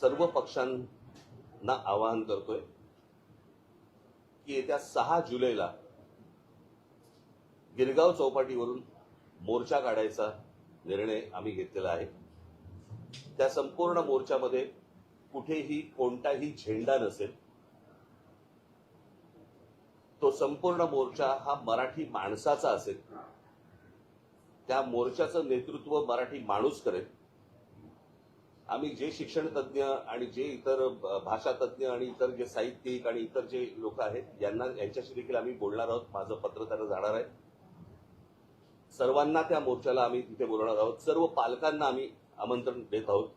सर्व पक्षांना आवाहन करतोय की येत्या सहा जुलैला गिरगाव चौपाटीवरून मोर्चा काढायचा निर्णय आम्ही घेतलेला आहे. त्या संपूर्ण मोर्चामध्ये कुठेही कोणताही झेंडा नसेल. तो संपूर्ण मोर्चा हा मराठी माणसाचा असेल. त्या मोर्चाचं नेतृत्व मराठी माणूस करेल. आम्ही जे शिक्षण तज्ज्ञ आणि जे इतर भाषा तज्ज्ञ आणि इतर जे साहित्यिक आणि इतर जे लोक आहेत यांना यांच्याशी देखील आम्ही बोलणार आहोत. माझं पत्र त्यांना जाणार आहे. सर्वांना त्या मोर्चाला आम्ही तिथे बोलणार आहोत. सर्व पालकांना आम्ही आमंत्रण देत आहोत.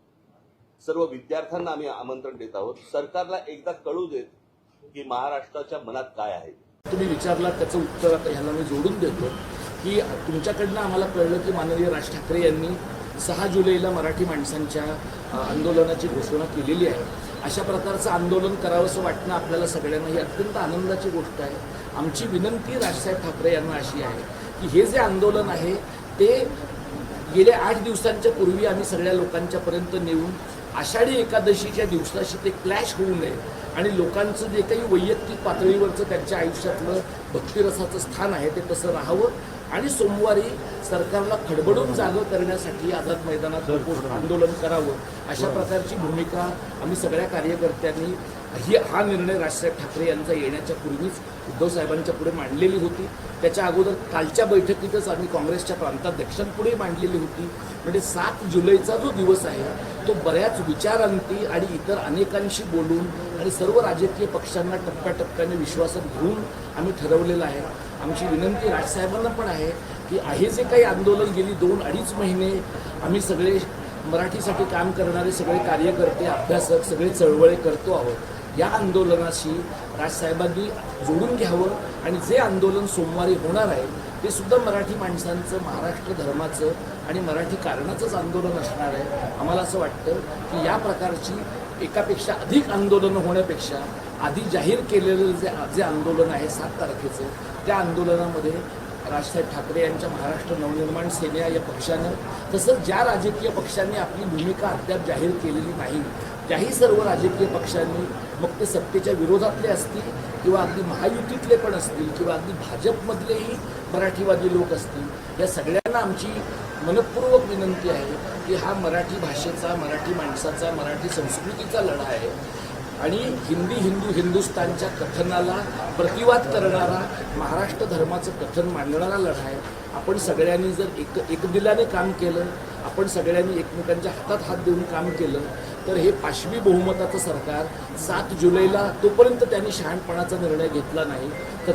सर्व विद्यार्थ्यांना आम्ही आमंत्रण देत आहोत. सरकारला एकदा कळू देत की महाराष्ट्राच्या मनात काय आहे. तुम्ही विचारला त्याचं उत्तर आता ह्याला मी जोडून देतो की तुमच्याकडनं आम्हाला कळलं की माननीय राज ठाकरे यांनी सहा जुलैला मराठी माणसांच्या आंदोलनाची घोषणा केलेली आहे. अशा प्रकारचं आंदोलन करावंसं वाटणं आपल्याला सगळ्यांना ही अत्यंत आनंदाची गोष्ट आहे. आमची विनंती राजसाहेब ठाकरे यांना अशी आहे की हे जे आंदोलन आहे ते गेल्या आठ दिवसांच्या पूर्वी आम्ही सगळ्या लोकांच्यापर्यंत नेऊन आषाढी एकादशीच्या दिवसाशी ते क्लॅश होऊ नये आणि लोकांचं जे काही वैयक्तिक पातळीवरचं त्यांच्या आयुष्यातलं भक्तिरसाचं स्थान आहे ते तसं राहावं. आणि सोमवारी सरकारला खडबडून जागं करण्यासाठी आझाद मैदानात आंदोलन करावं. अशा प्रकारची भूमिका आम्ही सगळ्या कार्यकर्त्यांनी ही हा निर्णय राजसाहेब ठाकरे यांचा येण्याच्या पूर्वीच उद्धव साहेबांच्या पुढे मांडलेली होती. त्याच्या अगोदर कालच्या बैठकीतच आम्ही काँग्रेसच्या प्रांताध्यक्षांपुढे मांडलेली होती. म्हणजे सात जुलैचा जो दिवस आहे तो बऱ्याच विचारांती आणि इतर अनेकांशी बोलून आणि सर्व राजकीय पक्षांना टप्प्याटप्प्याने विश्वासात घेऊन आम्ही ठरवलेलं आहे. आमची विनंती राजसाहेबांना पण आहे की आहे जे काही आंदोलन गेली दोन अडीच महिने आम्ही सगळे मराठीसाठी काम करणारे सगळे कार्यकर्ते अभ्यासक सगळे चळवळे करतो आहोत. या आंदोलनाशी राजसाहेबांनी जोडून घ्यावं आणि जे आंदोलन सोमवारी होणार आहे ते सुद्धा मराठी माणसांचं महाराष्ट्र धर्माचं आणि मराठी कारणाचंच आंदोलन असणार आहे. आम्हाला असं वाटतं की या प्रकारची एकापेक्षा अधिक आंदोलनं होण्यापेक्षा आधी जाहीर केलेलं जे जे आंदोलन आहे सात तारखेचं त्या आंदोलनामध्ये राजसाहेब ठाकरे यांच्या महाराष्ट्र नवनिर्माण सेना या पक्षानं तसंच ज्या राजकीय पक्षांनी आपली भूमिका अद्याप जाहीर केलेली नाही त्याही सर्व राजकीय पक्षांनी मग ते सत्तेच्या विरोधातले असतील किंवा अगदी महायुतीतले पण असतील किंवा अगदी भाजपमधलेही मराठीवादी लोक असतील या सगळ्यांना आमची मनपूर्वक विनंती आहे की हा मराठी भाषेचा मराठी माणसाचा मराठी संस्कृतीचा लढा आहे. आणि हिंदी हिंदू हिंदुस्तानच्या कथनाला प्रतिवाद करणारा महाराष्ट्र धर्माचं कथन मांडणारा लढा आहे. आपण सगळ्यांनी जर एक एकदिलाने काम केलं आपण सगळ्यांनी एकमेकांच्या हातात हात देऊन काम केलं तर हे पाशवी बहुमताचं सरकार सात जुलैला तोपर्यंत त्यांनी शहाणपणाचा निर्णय घेतला नाही. तर